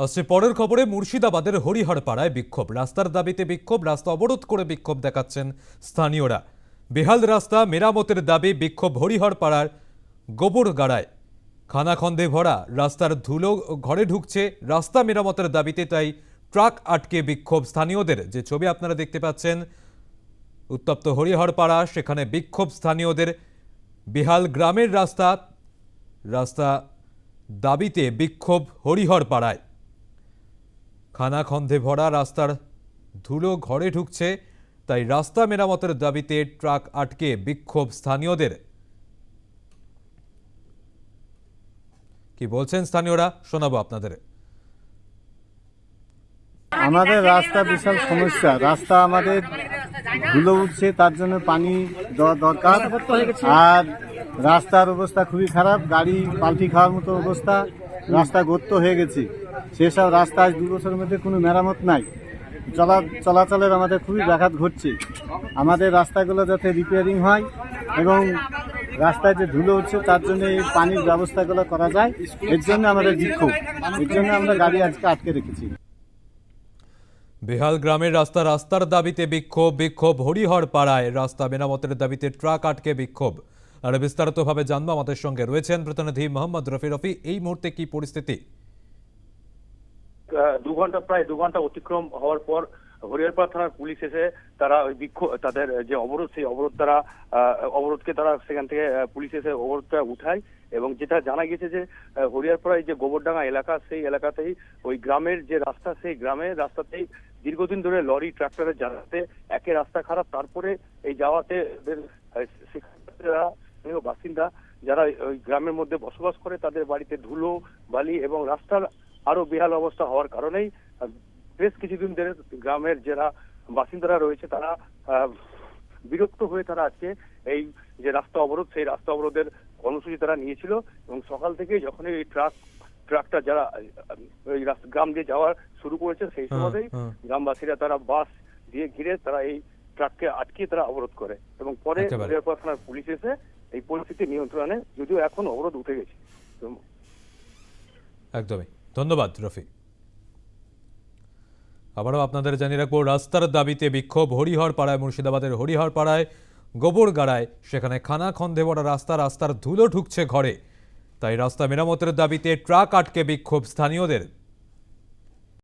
আসছে পরের খবরে মুর্শিদাবাদের হরিহর পাড়ায় বিক্ষোভ। রাস্তার দাবিতে বিক্ষোভ, রাস্তা অবরোধ করে বিক্ষোভ দেখাচ্ছেন স্থানীয়রা। বেহাল রাস্তা, মেরামতের দাবি, বিক্ষোভ হরিহর পাড়ার গোবরগাড়ায়। খানাখন্দে ভরা, রাস্তার ধুলো ঘরে ঢুকছে, রাস্তা মেরামতের দাবিতে তাই ট্রাক আটকে বিক্ষোভ। স্থানীয়দের, যে ছবি আপনারা দেখতে পাচ্ছেন, উত্তপ্ত হরিহর পাড়া সেখানে বিক্ষোভ। স্থানীয়দের, বেহাল গ্রামের রাস্তা রাস্তা দাবিতে বিক্ষোভ হরিহর পাড়ায় খানাখন্দে ভরা রাস্তার ধুলো ঘরে ঢুকছে, তাই রাস্তা মেরামতের দাবিতে ট্রাক আটকে বিক্ষোভ স্থানীয়দের। কি বলছেন স্থানীয়রা? শোনাবো আপনাদের। আমাদের রাস্তা বিশাল সমস্যা। রাস্তা আমাদের ধুলো উঠছে, তার জন্য পানি দেওয়া দরকার। আর রাস্তার অবস্থা খুবই খারাপ, গাড়ি পাল্টি খাওয়ার মতো অবস্থা। রাস্তা গর্ত হয়ে গেছে। সেসব রাস্তা আজ দু বছরের মধ্যে কোনো মেরামত নাই। চলা, চলাচলের আমাদের খুবই ব্যাঘাত ঘটছে। আমাদের রাস্তাগুলো যাতে রিপেয়ারিং হয় এবং রাস্তায় যে ধুলো উঠছে তার জন্য এই পানির ব্যবস্থাগুলো করা যায়, এর জন্য আমাদের বিক্ষোভ। এর জন্য আমরা গাড়ি আজকে আটকে রেখেছি। বেহাল গ্রামের রাস্তা রাস্তার দাবিতে বিক্ষোভ বিক্ষোভ হরিহর পাড়ায়। রাস্তা মেরামতের দাবিতে ট্রাক আটকে বিক্ষোভ। আর বিস্তারিতভাবে জানব আমাদের সঙ্গে রয়েছেন প্রতিনিধি মোহাম্মদ রফি রফি, এই মুহূর্তে কি পরিস্থিতি? দু ঘণ্টা, প্রায় দু ঘণ্টা অতিক্রম হওয়ার পর হরিয়ারপাড়া থানার পুলিশ এসে তারা ওই বিক্ষোভ তাদের যে অবরোধ, সেই অবরোধ তারা অবরোধকে তারা সেখান থেকে পুলিশ এসে অবরোধটা উঠায় এবং যেটা জানা গেছে যে হরিয়ারপাড়ায় যে গোবরডাঙ্গা এলাকা, সেই এলাকাতেই ওই গ্রামের যে রাস্তা, সেই গ্রামের রাস্তাতেই দীর্ঘদিন ধরে লরি, ট্রাক্টরের যাতায়াতে একে রাস্তা খারাপ, তারপরে এই যাওয়াতে স্থানীয় বাসিন্দা যারা ওই গ্রামের মধ্যে বসবাস করে তাদের বাড়িতে ধুলো বালি এবং রাস্তার আরও বেহাল অবস্থা হওয়ার কারণেই বেশ কিছুদিন ধরে গ্রামের যারা বাসিন্দারা রয়েছে তারা বিরক্ত হয়ে তারা আজকে এই যে রাস্তা অবরোধ সেই রাস্তা অবরোধের কর্মসূচি তারা নিয়েছিল এবং সকাল থেকে যখন এই ট্রাক ট্রাকটা যারা ওই গ্রাম দিয়ে যাওয়া শুরু করেছে সেই সময়তেই গ্রামবাসীরা তারা বাস দিয়ে ঘিরে তারা এই ট্রাককে আটকে তারা অবরোধ করে এবং পরে। থানার পুলিশ এসে এই পরিস্থিতি নিয়ন্ত্রণে যদিও এখন অবরোধ উঠে গেছে। একদমই। ধন্যবাদ রফি আবারও আপনাদের জানিয়ে রাখব, রাস্তার দাবিতে বিক্ষোভ হরিহর পাড়ায়, মুর্শিদাবাদের হরিহর পাড়ায়, গোবরগাড়ায়, সেখানে খানা খন্দে ভরা রাস্তা, রাস্তার ধুলো ঢুকছে ঘরে। তাই রাস্তা মেরামতের দাবিতে ট্রাক আটকে বিক্ষোভ স্থানীয়দের।